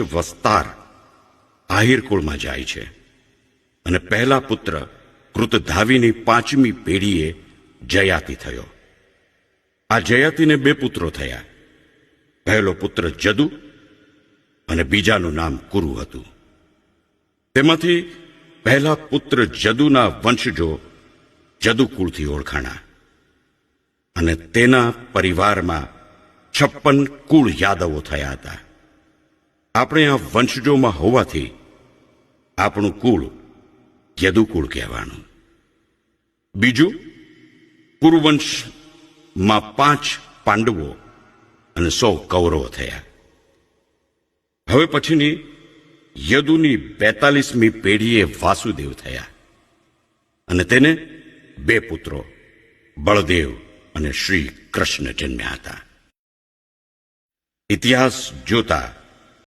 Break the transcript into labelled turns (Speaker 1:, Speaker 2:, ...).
Speaker 1: વંશ વસ્તાર આહિર જાય છે અને પહેલા પુત્ર કૃતધાવીની પાંચમી પેઢીએ જયાતિ થયો. આ જયાતિને બે પુત્રો થયા. પહેલો પુત્ર જદુ અને બીજાનું નામ કુરુ હતું. તેમાંથી પહેલા પુત્ર જદુના વંશજો જદુકુળથી ઓળખાણા અને તેના પરિવારમાં છપ્પન કુળ યાદવો થયા હતા. આપણે આ વંશજોમાં હોવાથી આપણું કુળ યદુકુળ કહેવાનું. બીજું, કુરુવંશમાં પાંચ પાંડવો અને સો કૌરવો થયા. હવે પછીની યદુની બેતાલીસમી પેઢીએ વાસુદેવ થયા અને તેને બે પુત્રો, બળદેવ અને શ્રી કૃષ્ણ જન્મ્યા હતા. ઇતિહાસ જોતા